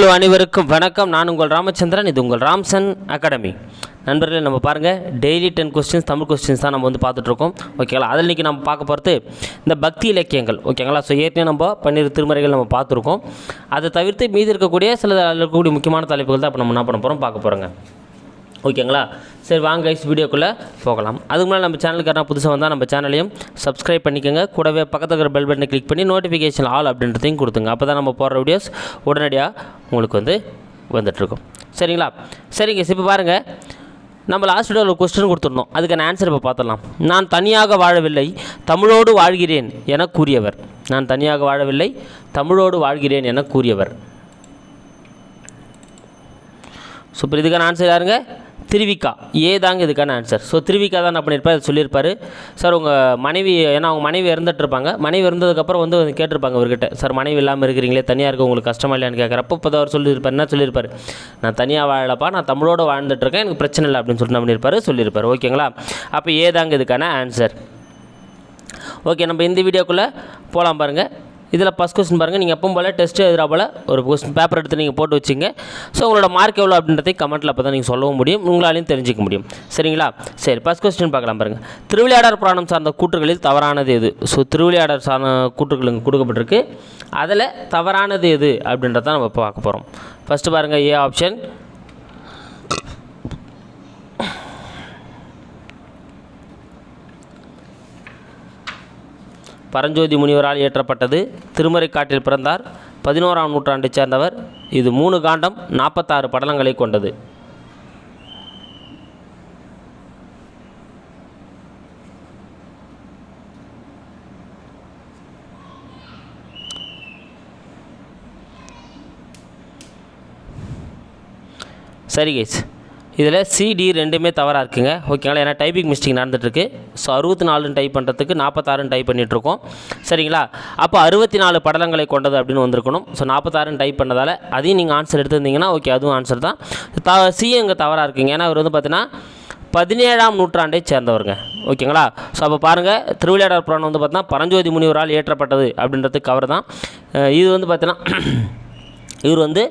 Hello அனைவருக்கும் வணக்கம். நான் உங்கள் ராமச்சந்திரன் இது உங்கள் ராம்சன் அகாடமி. நண்பர்களே நம்ம பாருங்கள் daily ten questions Tamil questions தான் நம்ம வந்து பார்த்துட்ருக்கோம். ஓகேங்களா அதில் இன்றைக்கி நம்ம பார்க்க போகிறது இந்த பக்தி இலக்கியங்கள். ஓகேங்களா ஸோ ஏற்கனவே நம்ம பன்னிரு திருமறைகள் நம்ம பார்த்துருக்கோம். அதை தவிர்த்து மீதி இருக்கக்கூடிய சில இருக்கக்கூடிய முக்கியமான தலைப்புகள் தான் இப்போ நம்ம என்ன பண்ண போகிறோம் பார்க்க போகிறோங்க ஓகேங்களா? சரி வாங்க கைஸ் வீடியோக்குள்ளே போகலாம். அதுக்கு முன்னாடி நம்ம சேனலுக்கு யாரா புதுசாக வந்தால் நம்ம சேனலையும் சப்ஸ்கிரைப் பண்ணிக்கோங்க. கூடவே பக்கத்தில் இருக்கிற பெல் பட்டனை கிளிக் பண்ணி நோட்டிஃபிகேஷன் ஆல் அப்படின்றதையும் கொடுத்துங்க. அப்போ தான் நம்ம போடுற வீடியோஸ் உடனடியாக உங்களுக்கு வந்து வந்துட்டுருக்கும். சரிங்களா? சரிங்க இப்போ பாருங்கள் நம்ம லாஸ்ட் வீடியோவில் ஒரு கொஸ்டின் கொடுத்துருந்தோம் அதுக்கான ஆன்சர் இப்போ பார்த்துடலாம் நான் தனியாக வாழவில்லை தமிழோடு வாழ்கிறேன் என கூறியவர். நான் தனியாக வாழவில்லை தமிழோடு வாழ்கிறேன் என கூறியவர். சூப்பர் இதுக்கான ஆன்சர் யாருங்க? திருவிக்கா. ஏ தாங்க இதுக்கான ஆன்சர் ஸோ திருவிக்கா தான் என்ன பண்ணியிருப்பார் அது சொல்லியிருப்பார். சார் உங்கள் மனைவி ஏன்னா அவங்க மனைவி இறந்துட்டு இருப்பாங்க மனைவி இருந்ததுக்கப்புறம் வந்து கேட்டிருப்பாங்க அவர்கிட்ட. சார் மனைவி இல்லாமல் இருக்கிறீங்களே தனியாக இருக்க உங்களுக்கு கஷ்டமா இல்லையான்னு கேட்குறப்ப இப்போ அவர் சொல்லியிருப்பார். என்ன சொல்லியிருப்பார்? நான் தனியாக வாழலப்பா நான் தமிழோடு வாழ்ந்துட்டுருக்கேன் எனக்கு பிரச்சனை இல்லை அப்படின்னு சொல்லிட்டு என்ன பண்ணியிருப்பார் சொல்லியிருப்பார். ஓகேங்களா? அப்போ ஏ தாங்க இதுக்கான ஆன்சர் ஓகே நம்ம இந்த வீடியோக்குள்ளே போகலாம் பாருங்கள் இதில் ஃபஸ்ட் கொஸ்டின் பாருங்கள் நீங்கள் எப்பவும் போல் டெஸ்ட் எழுதுறா போல் ஒரு கொஸ்டின் பேப்பர் எடுத்து நீங்கள் போட்டு வச்சுங்க ஸோ உங்களோட மார்க் எவ்வளோ அப்படின்றதை கமெண்ட்டில் அப்போ தான் நீங்கள் சொல்லவும் முடியும். உங்களாலையும் தெரிஞ்சிக்க முடியும். சரிங்களா? சரி ஃபஸ்ட் கொஸ்டின் பார்க்கலாம் பாருங்கள் திருவிளையாடர் புராணம் சார்ந்த கூற்றுகளில் தவறானது எது? ஸோ திருவிளையாடர் சார்ந்த கூற்றுகள் இங்கே கொடுக்கப்பட்டிருக்கு. அதில் தவறானது எது அப்படின்றத நம்ம இப்போ பார்க்க போகிறோம் ஃபஸ்ட்டு பாருங்கள் ஏ ஆப்ஷன் பரஞ்சோதி முனிவரால் இயற்றப்பட்டது. திருமறைக்காட்டில் பிறந்தார். பதினோராம் நூற்றாண்டைச் சேர்ந்தவர். இது மூணு காண்டம் நாற்பத்தாறு படலங்களை கொண்டது. சரி கைஸ் இதில் சிடி ரெண்டுமே தவறாக இருக்குங்க. ஓகேங்களா ஏன்னா டைப்பிங் மிஸ்டேக் நடந்துட்டுருக்கு. ஸோ அறுபத்தி நாலுன்னு டைப் பண்ணுறதுக்கு நாற்பத்தாறுன்னு டைப் பண்ணிகிட்ருக்கோம் சரிங்களா? அப்போ அறுபத்தி நாலு படலங்களை கொண்டது அப்படின்னு வந்திருக்கணும். ஸோ நாற்பத்தாறுன்னு டைப் பண்ணதால் அதையும் நீங்கள் ஆன்சர் எடுத்திருந்தீங்கன்னா ஓகே அதுவும் ஆன்சர் தான். த சி இங்கே தவறாக இருக்குங்க. ஏன்னா அவர் வந்து பார்த்தீங்கன்னா பதினேழாம் நூற்றாண்டை சேர்ந்தவருங்க. ஓகேங்களா ஸோ அப்போ பாருங்கள் திருவிளையாடல் புராணம் வந்து பார்த்தீங்கன்னா பரஞ்சோதி முனிவரால் இயற்றப்பட்டது அப்படின்றதுக்கு கவர் தான். இது வந்து பார்த்தீங்கன்னா இவர் வந்து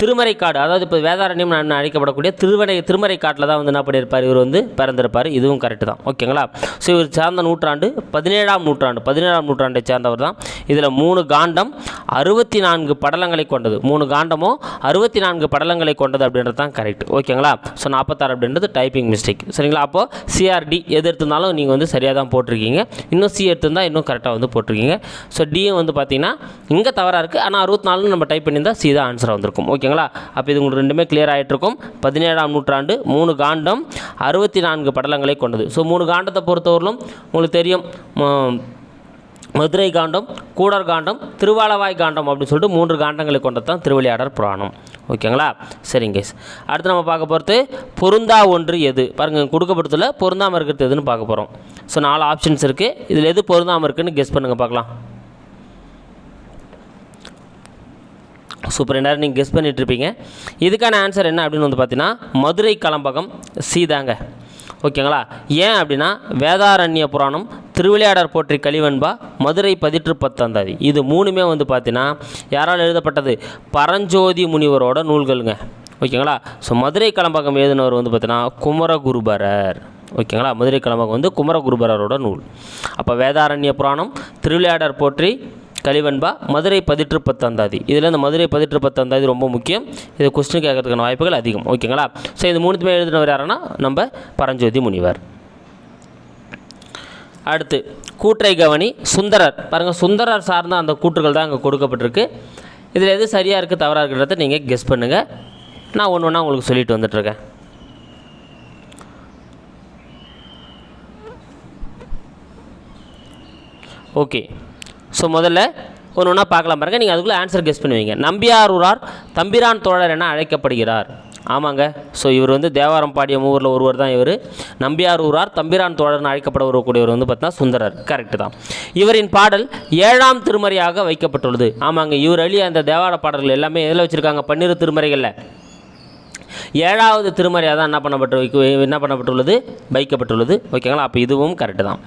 திருமறைக்காடு அதாவது இப்போ வேதாரண்யம் நான் அழைக்கப்படக்கூடிய திருவனை திருமறைக்காட்டில் தான் வந்து என்ன பண்ணியிருப்பார்? இவர் வந்து பிறந்திருப்பார். இதுவும் கரெக்டு தான். ஓகேங்களா? ஸோ இவர் சார்ந்த நூற்றாண்டு பதினேழாம் நூற்றாண்டு பதினேழாம் நூற்றாண்டை சேர்ந்தவர் தான். இதில் மூணு காண்டம் அறுபத்தி நான்கு படலங்களை கொண்டது. மூணு காண்டமும் அறுபத்தி நான்கு படலங்களை கொண்டது அப்படின்றது தான் கரெக்ட் ஓகேங்களா? ஸோ நாற்பத்தாறு அப்படின்றது டைப்பிங் மிஸ்டேக் சரிங்களா? அப்போது சிஆர்டி எது எடுத்திருந்தாலும் நீங்கள் வந்து சரியாக தான் போட்டிருக்கீங்க. இன்னும் சி எடுத்திருந்தால் இன்னும் கரெக்டாக வந்து போட்டிருக்கீங்க. ஸோ டியும் வந்து பார்த்தீங்கன்னா இங்கே தவறாக இருக்குது ஆனால் அறுபத்தி நாலு நம்ம டைப் பண்ணியிருந்தால் சி தான் ஆன்சராக வந்திருக்கும். ஓகேங்களா அப்போ இது உங்களுக்கு ரெண்டுமே கிளியர் ஆகிட்டுருக்கும் பதினேழாம் நூற்றாண்டு மூணு காண்டம் அறுபத்தி நான்கு படலங்களை கொண்டது. ஸோ மூணு காண்டத்தை பொறுத்தவரையிலும் உங்களுக்கு தெரியும் மதுரை காண்டம் கூடர் காண்டம் திருவாலவாய் காண்டம் அப்படின்னு சொல்லிட்டு மூன்று காண்டங்களை கொண்டது தான் திருவிளையாடர் புராணம் ஓகேங்களா சரிங்க கேஸ் அடுத்து நம்ம பார்க்க போகிறது பொருந்தா ஒன்று எது? பாருங்கள் கொடுக்கப்பட்டதில் பொருந்தாமல் இருக்கிறது எதுன்னு பார்க்க போகிறோம் ஸோ நாலு ஆப்ஷன்ஸ் இருக்குது இதில் எது பொருந்தாமல் இருக்குதுன்னு கெஸ் பண்ணுங்கள் பார்க்கலாம். சூப்பர் நேரம் நீங்கள் கெஸ் பண்ணிட்டு இருப்பீங்க இதுக்கான ஆன்சர் என்ன அப்படின்னு வந்து பார்த்தீங்கன்னா மதுரை கலம்பகம் சீதாங்க. ஓகேங்களா? ஏன் அப்படின்னா வேதாரண்ய புராணம் திருவிளையாடர் போற்றி கலிவன்பா மதுரை பதிற்று பத்தந்தாதி இது மூணுமே வந்து பார்த்தீங்கன்னா யாரால் எழுதப்பட்டது? பரஞ்சோதி முனிவரோட நூல்களுங்க. ஓகேங்களா? ஸோ மதுரை கலம்பகம் எழுதினவர் வந்து பார்த்தீங்கன்னா குமரகுருபரர். ஓகேங்களா? மதுரை கலம்பகம் வந்து குமரகுருபரரோட நூல். அப்போ வேதாரண்ய புராணம் திருவிளையாடர் போற்றி கலிவன்பா மதுரை பதிற்று பத்தாந்தாதி இதில் இந்த மதுரை பதிற்று பத்தாந்தாதி ரொம்ப முக்கியம். இது கொஸ்டின் கேட்கறதுக்கான வாய்ப்புகள் அதிகம். ஓகேங்களா? ஸோ இந்த மூணுத்துமே எழுதினவர் யாருன்னா? நம்ம பரஞ்சோதி முனிவர். அடுத்து கூற்றை கவனி சுந்தரர். பாருங்கள் சுந்தரர் சார்ந்த அந்த கூற்றுகள் தான் அங்கே கொடுக்கப்பட்டிருக்கு. இதில் எது சரியாக இருக்குது தவறாக இருக்கிறத நீங்கள் கெஸ் பண்ணுங்கள் நான் ஒன்று ஒன்றா உங்களுக்கு சொல்லிட்டு வந்துட்டுருக்கேன். ஓகே. ஸோ முதல்ல ஒன்று ஒன்றா பார்க்கலாம் பாருங்கள் நீங்கள் அதுக்குள்ளே ஆன்சர் கெஸ் பண்ணுவீங்க. நம்பியாரூரார் தம்பிரான் தோழர் என அழைக்கப்படுகிறார். ஆமாங்க. ஸோ இவர் வந்து தேவாரம் பாடிய மூவரில் ஒருவர் தான் இவர். நம்பியாரூரார் தம்பிரான் தோழர்னு அழைக்கப்பட வரக்கூடியவர் வந்து பார்த்தீங்கன்னா சுந்தரர். கரெக்டு தான். இவரின் பாடல் ஏழாம் திருமறையாக வைக்கப்பட்டுள்ளது. ஆமாங்க. இவர் அழிய அந்த தேவார பாடல்கள் எல்லாமே எதில் வச்சுருக்காங்க? பன்னிரு திருமறைகளில். ஏழாவது திருமறையாக தான் என்ன பண்ணப்பட்டு வைக்க என்ன பண்ணப்பட்டுள்ளது? வைக்கப்பட்டுள்ளது. ஓகேங்களா? அப்போ இதுவும் கரெக்டு தான்.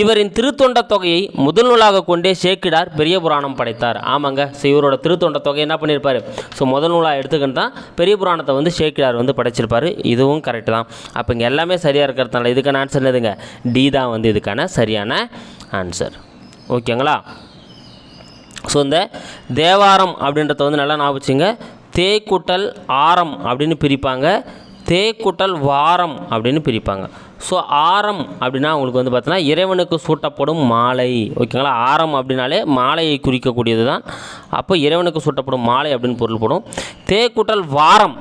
இவரின் திருத்தொண்ட தொகையை முதல் நூலாக கொண்டே சேக்கிடார் பெரிய புராணம் படைத்தார். ஆமாங்க. ஸோ இவரோட திருத்தொண்ட தொகை என்ன பண்ணியிருப்பார் ஸோ முதல் நூலாக எடுத்துக்கிட்டு தான் பெரிய புராணத்தை வந்து சேக்கிடார் வந்து படைச்சிருப்பார். இதுவும் கரெக்டு தான். அப்போ இங்கே எல்லாமே சரியாக இருக்கிறதுனால இதுக்கான ஆன்சர் என்னதுங்க? டி தான் வந்து இதுக்கான சரியான ஆன்சர் ஓகேங்களா? ஸோ இந்த தேவாரம் அப்படின்றத வந்து நல்லா ஞாபகம் வச்சுங்க. தேக்குட்டல் ஆரம் அப்படின்னு பிரிப்பாங்க. தேக்குட்டல் வாரம் அப்படின்னு பிரிப்பாங்க. ஸோ ஆரம் அப்படின்னா உங்களுக்கு வந்து பார்த்தீங்கன்னா இறைவனுக்கு சூட்டப்படும் மாலை. ஓகேங்களா? ஆரம் அப்படின்னாலே மாலையை குறிக்கக்கூடியது தான் அப்போ இறைவனுக்கு சூட்டப்படும் மாலை அப்படின்னு பொருள்படும் தேக்குட்டல் வாரம்.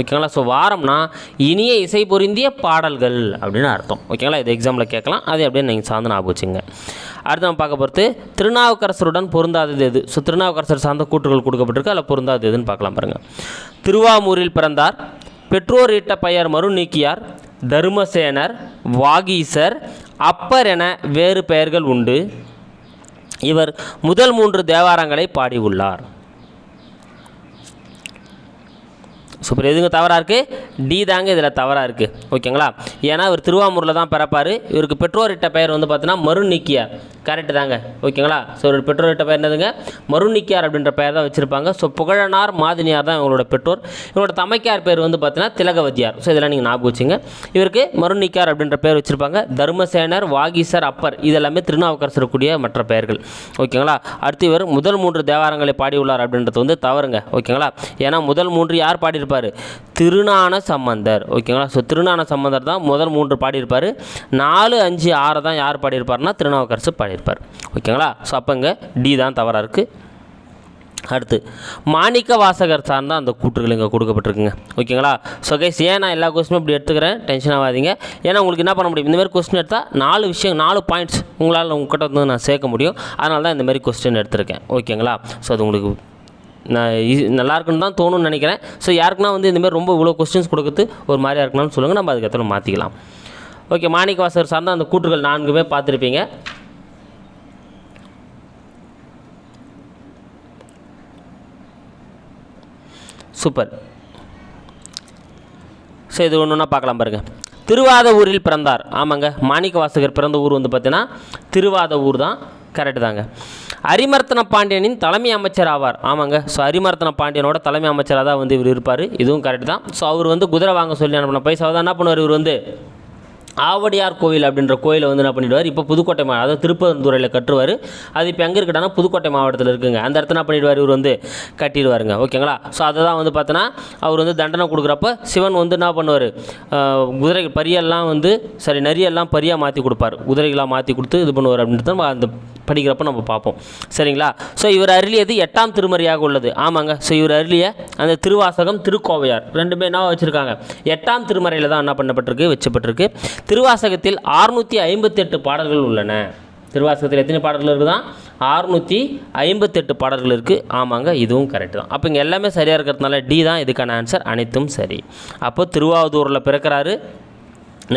ஓகேங்களா? ஸோ வாரம்னா இனிய இசை பொருந்திய பாடல்கள் அப்படின்னு அர்த்தம். ஓகேங்களா? இது எக்ஸாமில் கேட்கலாம். அது அப்படியே நீங்கள் சார்ந்து ஞாபகம் வச்சுங்க அடுத்து நம்ம பார்க்க பொறுத்து திருநாவுக்கரசருடன் பொருந்தாதது எது? ஸோ திருநாவுக்கரசர் சார்ந்த கூற்றுகள் கொடுக்கப்பட்டிருக்கு. அதில் பொருந்தாதது எதுன்னு பார்க்கலாம் பாருங்கள் திருவாமூரில் பிறந்தார் பெற்றோர் இட்ட பெயர் மறு நீக்கியார் தருமசேனர் வாகீசர் அப்பர் என வேறு பெயர்கள் உண்டு. இவர் முதல் மூன்று தேவாரங்களை பாடியுள்ளார். சூப்பர் எதுங்க தவறாக இருக்குது டி தாங்க இதில் தவறாக இருக்குது ஓகேங்களா ஏன்னா இவர் திருவாமூரில் தான் பிறப்பார். இவருக்கு பெற்றோரிட்ட பெயர் வந்து பார்த்தீங்கன்னா மருநிக்கியார் கரெக்டு தாங்க. ஓகேங்களா ஸோ ஒரு பெற்றோர்கிட்ட பேர் என்னதுங்க? மருநிக்கியார் அப்படின்ற பெயர் தான் வச்சுருப்பாங்க. ஸோ புகழனார் மாதினியார் தான் இவங்களோட பெற்றோர். இவங்களோட தமைக்கார் பேர் வந்து பார்த்தீங்கன்னா திலகவதியார். ஸோ இதெல்லாம் நீங்கள் ஞாபகம் வச்சுங்க. இவருக்கு மருணிக்கார் அப்படின்ற பேர் வச்சுருப்பாங்க. தர்மசேனர் வாகீசர் அப்பர். இதெல்லாமே திருநாவுக்கரசருக்குரிய மற்ற பெயர்கள். ஓகேங்களா அடுத்து இவர் முதல் மூன்று தேவாரங்களை பாடியுள்ளார் அப்படின்றது வந்து தவறுங்க. ஓகேங்களா ஏன்னா முதல் மூன்று யார் பாடியிருப்பார்? திருநான சம்பந்தர். ஓகேங்களா ஸோ திருநான சம்பந்தர் தான் முதல் மூன்று பாடியிருப்பார். நாலு அஞ்சு ஆறு தான் யார் பாடியிருப்பார்னா திருநாவுக்கரசு பாடியிருப்பார். ஓகேங்களா? ஸோ அப்போ இங்கே டி தான் தவறாக இருக்குது அடுத்து மாணிக்க வாசகர் சார்ந்த அந்த கூற்றுகள் இங்கே கொடுக்கப்பட்டிருக்குங்க. ஓகேங்களா? ஸோ கைஸ் ஏன் நான் எல்லா கொஸ்டினும் இப்படி எடுத்துக்கிறேன்? டென்ஷன் ஆகாதீங்க. ஏன்னா உங்களுக்கு என்ன பண்ண முடியும்? இந்தமாதிரி கொஸ்டின் எடுத்தால் நாலு விஷயம் நாலு பாயிண்ட்ஸ் உங்களால் உங்ககிட்ட வந்து நான் சேர்க்க முடியும். அதனால தான் இந்தமாரி கொஸ்டின் எடுத்திருக்கேன். ஓகேங்களா? ஸோ அது உங்களுக்கு நான் ஈ- நல்லா இருக்குன்னு தான் தோணும்னு நினைக்கிறேன். ஸோ யாருக்குன்னா வந்து இந்தமாதிரி ரொம்ப இவ்வளோ கொஸ்டின்ஸ் கொடுக்குறது ஒரு மாதிரியாக இருக்கணும்னு சொல்லுங்கள் நம்ம அதுக்கப்புறம் மாற்றிக்கலாம் ஓகே மாணிக்க வாசகர் சார்ந்த அந்த கூற்றுகள் நான்குமே பார்த்துருப்பீங்க. சூப்பர். ஸோ இது ஒன்று ஒன்றா பார்க்கலாம் பாருங்கள் திருவாத ஊரில் பிறந்தார். ஆமாங்க மாணிக்க வாசகர் பிறந்த ஊர் வந்து பார்த்தீங்கன்னா திருவாத ஊர் தான். கரெக்டு தாங்க. அரிமர்த்தன பாண்டியனின் தலைமை அமைச்சர் ஆவார். ஆமாங்க ஸோ அரிமர்த்தன பாண்டியனோட தலைமை அமைச்சராக தான் வந்து இவர் இருப்பார். இதுவும் கரெக்டு தான். ஸோ அவர் வந்து குதிரை வாங்க சொல்லி அனுப்பின பைசாவை தான் என்ன பண்ணுவார் இவர் வந்து? ஆவடியார் கோவில் அப்படின்ற கோயிலை வந்து என்ன பண்ணிடுவார்? இப்போ புதுக்கோட்டை மா அதாவது திருப்பரந்துறையில் கட்டுவார். அது இப்போ எங்கே இருக்குன்னா புதுக்கோட்டை மாவட்டத்தில் இருக்குங்க. அந்த இடத்துல என்ன பண்ணிடுவார்? இவர் வந்து கட்டிடுவாருங்க. ஓகேங்களா? ஸோ அதை தான் வந்து பார்த்தோன்னா அவர் வந்து தண்டனை கொடுக்குறப்ப சிவன் வந்து என்ன பண்ணுவார்? குதிரை பரியெல்லாம் வந்து சரி நரியெல்லாம் பரியாக மாற்றி கொடுப்பார். குதிரைகளாக மாற்றி கொடுத்து இது பண்ணுவார் அப்படின்றது நம்ம அந்த படிக்கிறப்ப நம்ம பார்ப்போம். சரிங்களா? ஸோ இவர் அருளியது எட்டாம் திருமறையாக உள்ளது. ஆமாங்க. ஸோ இவர் அருளிய அந்த திருவாசகம் திருக்கோவையார் ரெண்டுமே என்ன வச்சுருக்காங்க? எட்டாம் திருமறையில் தான் என்ன பண்ணப்பட்டிருக்கு? வச்சப்பட்டிருக்கு. திருவாசகத்தில் அறுநூற்றி ஐம்பத்தெட்டு பாடல்கள் உள்ளன. திருவாசகத்தில் எத்தனை பாடல்கள் இருக்குதான் அறுநூற்றி ஐம்பத்தெட்டு பாடல்கள் இருக்குது ஆமாங்க இதுவும் கரெக்டு தான். அப்போ இங்கே எல்லாமே சரியாக இருக்கிறதுனால டி தான் இதுக்கான ஆன்சர் அனைத்தும் சரி. அப்போ திருவாவூரில் பிறக்கிறாரு.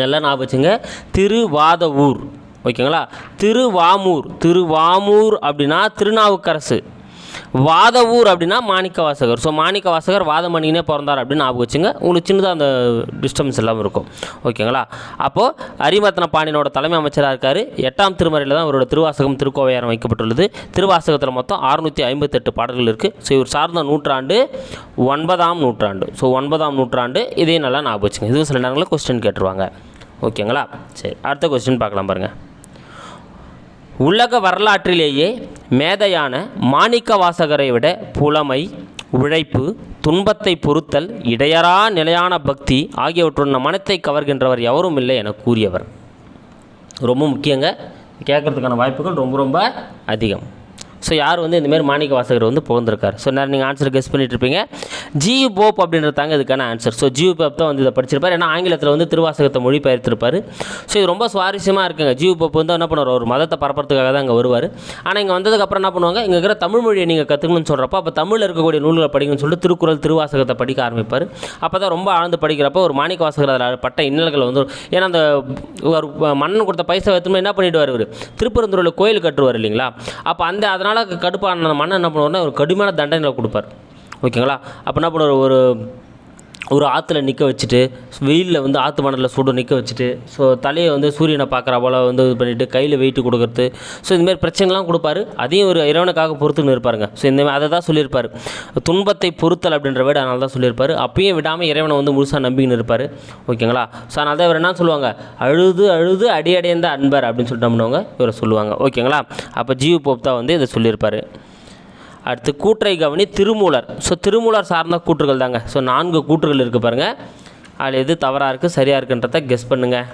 நல்லா ஞாபகம் வச்சுங்க. திருவாதவூர். ஓகேங்களா? திருவாமூர். திருவாமூர் அப்படின்னா திருநாவுக்கரசு. வாதவூர் அப்படின்னா மாணிக்க வாசகர் ஸோ மாணிக்க வாசகர் வாதமணினே பிறந்தார் அப்படின்னு ஞாபகம் வச்சுங்க. உங்களுக்கு சின்னதாக அந்த டிஸ்டர்பன்ஸ் எல்லாம் இருக்கும். ஓகேங்களா அப்போது அரிமத்தன பாண்டியனோட தலைமை அமைச்சராக இருக்கார். எட்டாம் திருமறையில் தான் அவரோட திருவாசகம் திருக்கோவையாரம் வைக்கப்பட்டுள்ளது. திருவாசகத்தில் மொத்தம் அறுநூற்றி ஐம்பத்தெட்டு பாடல்கள் இருக்குது ஸோ இவர் சார்ந்த நூற்றாண்டு ஒன்பதாம் நூற்றாண்டு. ஸோ ஒன்பதாம் நூற்றாண்டு இதையும் நல்லா ஞாபகம் வச்சுங்க. இதுவும் சில நேரங்களில் கொஸ்டின் கேட்டுருவாங்க. ஓகேங்களா சரி அடுத்த கொஸ்டின் பார்க்கலாம் பாருங்கள் உலக வரலாற்றிலேயே மேதையான மாணிக்க வாசகரை விட புலமை உழைப்பு துன்பத்தை பொறுத்தல் இடையறா நிலையான பக்தி ஆகியவற்றுடன் மனத்தை கவர்கின்றவர் எவரும் இல்லை என கூறியவர். ரொம்ப முக்கியங்க. கேட்கறதுக்கான வாய்ப்புகள் ரொம்ப ரொம்ப அதிகம். ஸோ யார் வந்து இந்தமாரி மாணிக்க வாசகர் வந்து புகழ்ந்திருக்கார்? ஸோ நேரம் நீங்கள் ஆன்சர் கெஸ் பண்ணிட்டு இருப்பீங்க. ஜி போப் அப்படின்றதாங்க இதுக்கான ஆன்சர் ஸோ ஜி போப் தான் வந்து இதை படிச்சிருப்பார். ஏன்னா ஆங்கிலத்தில் வந்து திருவாசகத்தை மொழிபெயர்த்திருப்பார். ஸோ இது ரொம்ப சுவாரஸ்யமாக இருக்குங்க. ஜி போப் வந்து என்ன பண்ணுவார்? ஒரு மதத்தை பரப்புறதுக்காக தான் இங்கே வருவார். ஆனால் இங்கே வந்ததுக்கப்புறம் என்ன பண்ணுவாங்க? இங்கே இருக்கிற தமிழ் மொழியை நீங்கள் கற்றுக்கணும்னு சொல்கிறப்ப அப்போ தமிழில் இருக்கக்கூடிய நூல்களை படிக்கணும்னு சொல்லிட்டு திருக்குறள் திருவாசகத்தை படிக்க ஆரம்பிப்பார். அப்போ தான் ரொம்ப ஆழ்ந்து படிக்கிறப்போ ஒரு மாணிக்க வாசகர் அதில் பட்ட இன்னல்கள் வந்து ஏன்னா அந்த ஒரு மன்னன் கொடுத்த பைசா எடுத்துமே என்ன பண்ணிடுவார் இவர்? திருப்பரந்தூரில் கோயில் கட்டுருவார் இல்லைங்களா? அப்போ அந்த அதனால் கடுப்பான மன்னன் என்ன பண்ணுவார்னா ஒரு கடுமையான தண்டனை கொடுப்பார். ஓகேங்களா? அப்போ என்ன பண்ணுவார்? ஒரு ஒரு ஆற்றுல நிற்க வச்சுட்டு வெயிலில் வந்து ஆற்று மணலில் சுடு நிற்க வச்சுட்டு ஸோ தலையை வந்து சூரியனை பார்க்குற போல் வந்து இது பண்ணிவிட்டு கையில் வெயிட்டு கொடுக்குறது. ஸோ இந்தமாரி பிரச்சனைலாம் கொடுப்பாரு. அதையும் ஒரு இறைவனுக்காக பொறுத்துன்னு இருப்பாருங்க. ஸோ இந்தமாதிரி அதை தான் சொல்லியிருப்பார். துன்பத்தை பொறுத்தல் அப்படின்ற வேர்டு அதனால தான் சொல்லியிருப்பார். அப்பயும் விடாமல் இறைவனை வந்து முழுசாக நம்பிக்கின்னு இருப்பார். ஓகேங்களா? ஸோ அதனால தான் இவர் என்ன சொல்லுவாங்க? அழுது அழுது அடியடைந்த அன்பர் அப்படின்னு சொல்லிட்டு நம்மனவங்க இவரை சொல்லுவாங்க. ஓகேங்களா? அப்போ ஜீவ் போப் தான் வந்து இதை சொல்லியிருப்பார். அடுத்து கூற்றை கவனி திருமூலர். ஸோ திருமூலர் சார்ந்த கூற்றுகள் தாங்க. ஸோ நான்கு கூற்றுகள் இருக்குது பாருங்கள் அதில் எது தவறாக இருக்குது சரியாக இருக்குன்றத கெஸ் பண்ணுங்கள்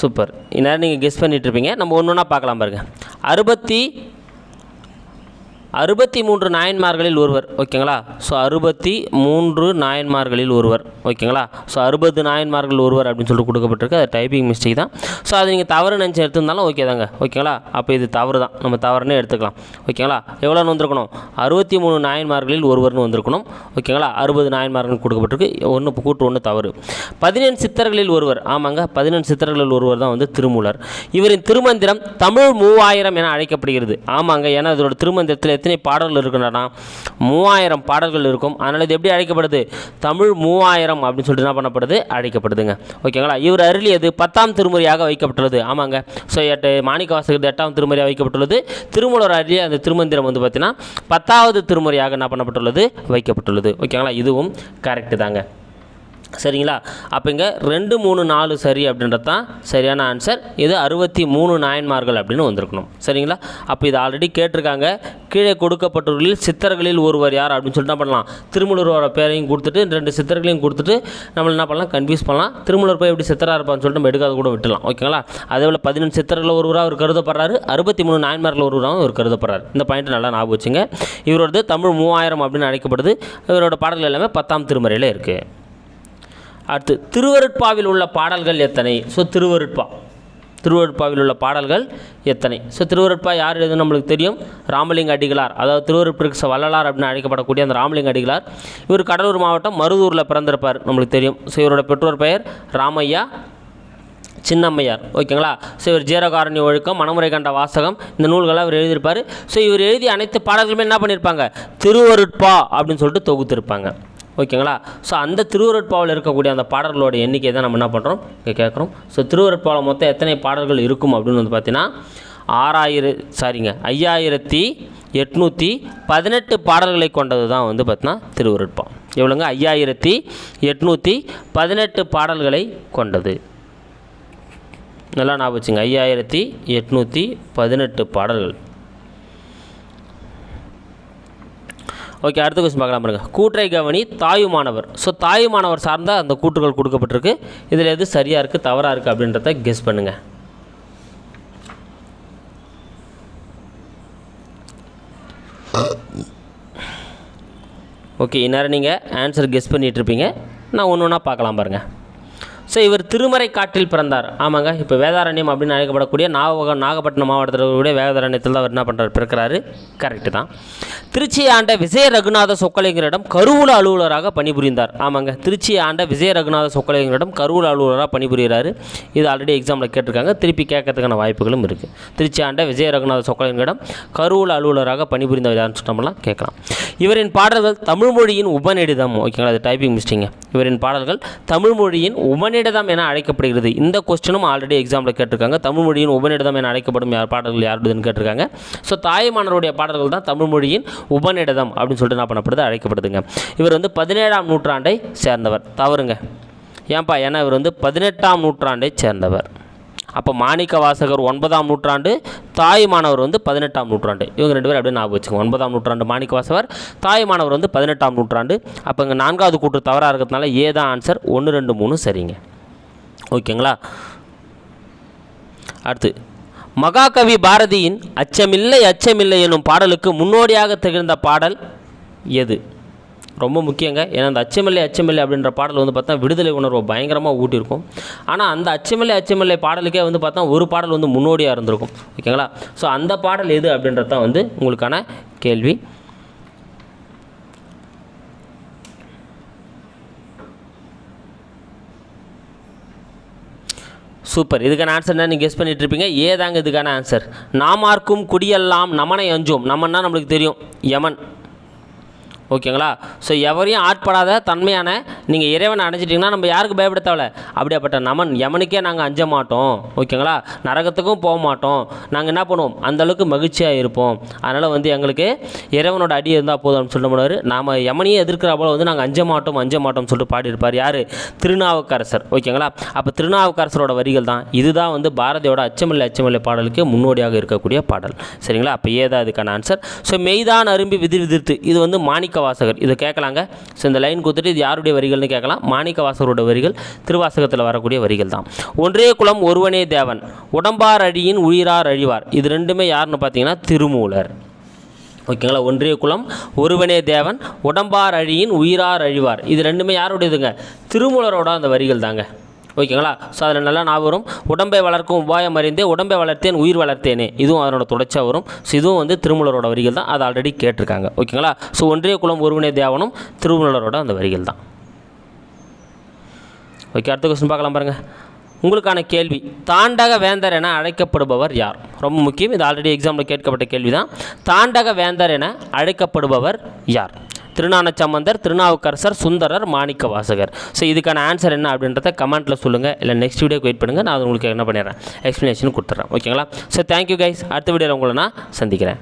சூப்பர் இந்நேரம் நீங்கள் கெஸ் பண்ணிகிட்ருப்பீங்க நம்ம ஒன்று ஒன்றா பார்க்கலாம் பாருங்கள் அறுபத்தி அறுபத்தி மூன்று நாயன்மார்களில் ஒருவர் ஓகேங்களா? ஸோ அறுபத்தி மூன்று நாயன்மார்களில் ஒருவர் ஓகேங்களா? ஸோ அறுபது நாயன்மார்கள் ஒருவர் அப்படின்னு சொல்லிட்டு கொடுக்கப்பட்டிருக்கு. அது டைப்பிங் மிஸ்டேக் தான். ஸோ அது நீங்கள் தவறு நினச்சி எடுத்திருந்தாலும் ஓகே தாங்க ஓகேங்களா? அப்போ இது தவறு தான். நம்ம தவறுனே எடுத்துக்கலாம் ஓகேங்களா? எவ்வளோன்னு வந்திருக்கணும்? அறுபத்தி மூணு நாயன்மார்களில் ஒருவர்னு வந்திருக்கணும் ஓகேங்களா? அறுபது நாயன்மார்கள் கொடுக்கப்பட்டிருக்கு. ஒன்று கூட்டு ஒன்று தவறு. பதினெண் சித்தர்களில் ஒருவர் ஆமாங்க பதினெண் சித்தர்களில் ஒருவர் தான் வந்து திருமூலர். இவரின் திருமந்திரம் தமிழ் மூவாயிரம் என அழைக்கப்படுகிறது. ஆமாங்க ஏன்னா இதோட திருமந்திரத்தில் எத்தனை பாடல்கள் இருக்குன்றனா மூவாயிரம் பாடல்கள் இருக்கும். அதனால் இது எப்படி அழைக்கப்படுது? தமிழ் மூவாயிரம் அப்படின்னு சொல்லிட்டு என்ன பண்ணப்படுது? அழைக்கப்படுதுங்க. ஓகேங்களா? இவர் அருளியது பத்தாம் திருமுறையாக வைக்கப்பட்டுள்ளது. ஆமாங்க. ஸோ எட்டு மாணிக்க வாசகர் எட்டாம் திருமுறையாக வைக்கப்பட்டுள்ளது. திருமூலர் அருளிய அந்த திருமந்திரம் வந்து பார்த்தீங்கன்னா பத்தாவது திருமுறையாக என்ன பண்ணப்பட்டுள்ளது? வைக்கப்பட்டுள்ளது. ஓகேங்களா? இதுவும் கரெக்டு தாங்க. சரிங்களா? அப்போ இங்கே ரெண்டு மூணு நாலு சரி அப்படின்றது தான் சரியான ஆன்சர் இது அறுபத்தி மூணு நாயன்மார்கள் அப்படின்னு வந்திருக்கணும். சரிங்களா? அப்போ இது ஆல்ரெடி கேட்டிருக்காங்க. கீழே கொடுக்கப்பட்டவர்களில் சித்தர்களில் ஒருவர் யார் அப்படின்னு சொல்லிட்டு என்ன பண்ணலாம்? திருமூலரோட பேரையும் கொடுத்துட்டு ரெண்டு சித்தர்களையும் கொடுத்துட்டு நம்ம என்ன பண்ணலாம்? கன்ஃபியூஸ் பண்ணலாம். திருமூலர் போய் எப்படி சித்தராக இருப்பான்னு சொல்லிட்டு நம்ம எடுக்காத கூட விட்டுலாம் ஓகேங்களா? அதே போல் பதினஞ்சு சித்தர்கள் ஒருவராக அவர் கருதப்படுறாரு. அறுபத்தி மூணு நாயன்மார்கள் ஒருவராகவும் அவர் கருதப்படுறாரு. இந்த பாயிண்ட் நல்லா ஞாபகம் வச்சுங்க. இவரோடது தமிழ் மூவாயிரம் அப்படின்னு அழைக்கப்படுது. இவரோட பாடல்கள் எல்லாமே பத்தாம் திருமறையில் இருக்குது அடுத்து திருவருட்பாவில் உள்ள பாடல்கள் எத்தனை? ஸோ திருவருட்பா. திருவருட்பாவில் உள்ள பாடல்கள் எத்தனை? ஸோ திருவருட்பா யார் எதுன்னு நம்மளுக்கு தெரியும்? ராமலிங்க அடிகளார். அதாவது திருவருட்பிற்கு வள்ளலார் அப்படின்னு அழைக்கப்படக்கூடிய அந்த ராமலிங்க அடிகளார். இவர் கடலூர் மாவட்டம் மருதூரில் பிறந்திருப்பார் நம்மளுக்கு தெரியும். ஸோ இவரோட பெற்றோர் பெயர் ராமையா சின்னம்மையார். ஓகேங்களா? ஸோ இவர் ஜீரகாரணி ஒழுக்கம் மணமுறை கண்ட வாசகம் இந்த நூல்களை அவர் எழுதியிருப்பார். ஸோ இவர் எழுதிய அனைத்து பாடல்களுமே என்ன பண்ணியிருப்பாங்க திருவருட்பா அப்படின்னு சொல்லிட்டு தொகுத்திருப்பாங்க. ஓகேங்களா? ஸோ அந்த திருவருட்பாவில் இருக்கக்கூடிய அந்த பாடல்களோட எண்ணிக்கை தான் நம்ம என்ன பண்ணுறோம் இங்கே கேட்குறோம். ஸோ திருவருட்பாவில் மொத்தம் எத்தனை பாடல்கள் இருக்கும் அப்படின்னு வந்து பார்த்தீங்கன்னா ஆறாயிர சாரிங்க ஐயாயிரத்தி எட்நூற்றி பதினெட்டு பாடல்களை கொண்டது தான் வந்து பார்த்தீங்கன்னா திருவருட்பா. எவ்வளோங்க? ஐயாயிரத்தி எட்நூற்றி பதினெட்டு பாடல்களை கொண்டது. நல்லா ஞாபகம் வச்சுங்க. ஐயாயிரத்தி எட்நூற்றி பதினெட்டு பாடல்கள். ஓகே அடுத்த கொஸ்டின் பார்க்கலாம் பாருங்க. கூற்றை கவனி தாயுமானவர். ஸோ தாயுமானவர் சார்ந்த அந்த கூற்றுகள் கொடுக்கப்பட்டிருக்கு. இதில் எது சரியாக இருக்குது தவறாக இருக்குது அப்படின்றத கெஸ் பண்ணுங்கள் ஓகே இந்நேரம் நீங்கள் ஆன்சர் கெஸ் பண்ணிகிட்ருப்பீங்க நான் ஒன்று ஒன்றா பார்க்கலாம் பாருங்கள் ஸோ இவர் திருமறை காட்டில் பிறந்தார். ஆமாங்க இப்போ வேதாரண்யம் அப்படின்னு அழைக்கப்படக்கூடிய நாகபக நாகப்பட்டினம் மாவட்டத்தில் கூட வேதாரண்யத்தில் தான் அவர் என்ன பண்ணுறாரு பிறக்கிறாரு. கரெக்டு தான். திருச்சி ஆண்ட விஜய ரகுநாத சொக்கலிங்கரிடம் கருவூல அலுவலராக பணிபுரிந்தார். ஆமாங்க திருச்சி ஆண்ட விஜய ரகுநாத சொக்கலிங்கரிடம் கருவூல அலுவலராக பணிபுரிகிறாரு. இது ஆல்ரெடி எக்ஸாமில் கேட்டிருக்காங்க. திருப்பி கேட்கறதுக்கான வாய்ப்புகளும் இருக்குது திருச்சி ஆண்ட விஜய ரகுநாத சொக்கலிங்கரிடம் கருவூல அலுவலராக பணிபுரிந்தவர் யாருன்னு சொன்னோம்லாம் கேட்கலாம். இவரின் பாடல்கள் தமிழ் மொழியின் உபநிடிதம். ஓகேங்களா அது டைப்பிங் மிஸ்டிங்க இவரின் பாடல்கள் தமிழ் மொழியின் உபநிடதம் என அழைக்கப்படுகிறது. இந்த கொஸ்டினும் ஆல்ரெடி எக்ஸாமில் கேட்டிருக்காங்க. தமிழ் மொழியின் உபநிடதம் என அழைக்கப்படும் யார் பாடல்கள் யாருடையதுன்னு கேட்டிருக்காங்க. ஸோ தாய்மானவருடைய பாடல்கள் தான் தமிழ் மொழியின் உபநிடதம் அப்படின்னு சொல்லிட்டு என்ன பண்ணப்படுது? அழைக்கப்படுதுங்க. இவர் வந்து பதினேழாம் நூற்றாண்டை சேர்ந்தவர். தவறுங்க. ஏன்பா? ஏன்னா இவர் வந்து பதினெட்டாம் நூற்றாண்டை சேர்ந்தவர். அப்போ மாணிக்க வாசகர் ஒன்பதாம் நூற்றாண்டு தாயுமானவர் வந்து பதினெட்டாம் நூற்றாண்டு. இவங்க ரெண்டு பேரும் அப்படியே ஞாபகம் வச்சுக்கோங்க. ஒன்பதாம் நூற்றாண்டு மாணிக்க வாசகர் தாயுமானவர் வந்து பதினெட்டாம் நூற்றாண்டு. அப்போ இங்கே நான்காவது கூற்று தவறாக இருக்கிறதுனால ஏதான் ஆன்சர் ஒன்று ரெண்டு மூணு சரிங்க. ஓகேங்களா? அடுத்து மகாகவி பாரதியின் அச்சமில்லை அச்சமில்லை எனும் பாடலுக்கு முன்னோடியாக திகழ்ந்த பாடல் எது? ரொம்ப முக்கியங்க. ஏன்னா அந்த அச்சமில்லை அச்சமில்லை அப்படின்ற பாடல் வந்து பார்த்தா விடுதலை உணர்வை பயங்கரமாக ஊட்டியிருக்கும். ஆனால் அந்த அச்சமில்லை அச்சமில்லை பாடலுக்கே வந்து பார்த்தா ஒரு பாடல் வந்து முன்னோடியாக இருந்திருக்கும். ஓகேங்களா? ஸோ அந்த பாடல் எது அப்படின்றது தான் வந்து உங்களுக்கான கேள்வி. சூப்பர் இதுக்கான ஆன்சர் என்ன? நீங்கள் கெஸ் பண்ணிட்டு இருப்பீங்க. ஏதாங்க இதுக்கான ஆன்சர் நாமார்க்கும் குடியெல்லாம் நமனை அஞ்சும். நமன்னா நம்மளுக்கு தெரியும். யமன் ஓகேங்களா? ஸோ எவரையும் ஆட்படாத தன்மையான நீங்கள் இறைவனை அடைஞ்சிட்டிங்கன்னா நம்ம யாருக்கு பயப்பட தேவையில்ல? அப்படியாப்பட்ட நமன் யமனுக்கே நாங்கள் அஞ்ச மாட்டோம். ஓகேங்களா? நரகத்துக்கும் போக மாட்டோம். நாங்கள் என்ன பண்ணுவோம்? அந்த அளவுக்கு மகிழ்ச்சியாக இருப்போம். அதனால் வந்து எங்களுக்கு இறைவனோட அடி இருந்தால் போதும் அப்படின்னு சொல்ல முடியாது நாம் யமனையே எதிர்க்கிற போல வந்து நாங்கள் அஞ்ச மாட்டோம் அஞ்ச மாட்டோம்னு சொல்லிட்டு பாடியிருப்பார் யார்? திருநாவுக்கரசர். ஓகேங்களா? அப்போ திருநாவுக்கரசரோட வரிகள் தான். இதுதான் வந்து பாரதியோட அச்சமில்லை அச்சமில்லை பாடலுக்கு முன்னோடியாக இருக்கக்கூடிய பாடல். சரிங்களா? அப்போ ஏதா அதுக்கான ஆன்சர் ஸோ மெய்தான் அரும்பி விதிர் விதிர்த்து. இது வந்து மாணிக்க வாசகர் இதை கேட்கலாங்க. ஸோ இந்த லைன் கொடுத்துட்டு இது யாருடைய வரிகள்னு கேட்கலாம். மாணிக்க வாசகரோட வரிகள் திருவாசகத்தில் வரக்கூடிய வரிகள் தான் ஒன்றே குலம் ஒருவனே தேவன் உடம்பார் அழியின் உயிரார் அழிவார். இது ரெண்டுமே யாருன்னு பார்த்தீங்கன்னா திருமூலர். ஓகேங்களா? ஒன்றிய குலம் ஒருவனே தேவன் உடம்பார் அழியின் உயிரார் அழிவார். இது ரெண்டுமே யாருடையதுங்க? திருமூலரோட அந்த வரிகள் தாங்க ஓகேங்களா? ஸோ அதில் நல்லா நான் வரும். உடம்பை வளர்க்கும் உபாயம் அறிந்தே உடம்பை வளர்த்தேன் உயிர் வளர்த்தேனே. இதுவும் அதனோட தொடர்ச்சியாக வரும். ஸோ இதுவும் வந்து திருமூலரோட வரிகள் தான். அதை ஆல்ரெடி கேட்டிருக்காங்க. ஓகேங்களா? ஸோ ஒன்றிய குலம் ஒருவனே தேவனும் திருமூலரோட அந்த வரிகள் தான். ஓகே அடுத்த கொஸ்டின் பார்க்கலாம் பாருங்கள் உங்களுக்கான கேள்வி. தாண்டக வேந்தர் என அழைக்கப்படுபவர் யார்? ரொம்ப முக்கியம். இது ஆல்ரெடி எக்ஸாமில் கேட்கப்பட்ட கேள்வி தான் தாண்டக வேந்தர் என அழைக்கப்படுபவர் யார்? திருநானச்சம்பந்தர் திருநாவுக்கரசர் சுந்தரர் மாணிக்க வாசகர் ஸோ இதுக்கான ஆன்சர் என்ன அப்படின்றத கமெண்ட்டில் சொல்லுங்கள் இல்லை நெக்ஸ்ட் வீடியோக்கு வெயிட் பண்ணுங்கள் நான் உங்களுக்கு என்ன பண்ணிடுறேன்? எக்ஸ்ப்ளனேஷன் கொடுத்துட்றேன். ஓகேங்களா ஸோ தேங்க்யூ கைஸ் அடுத்த வீடியோவில் உங்களை நான் சந்திக்கிறேன்.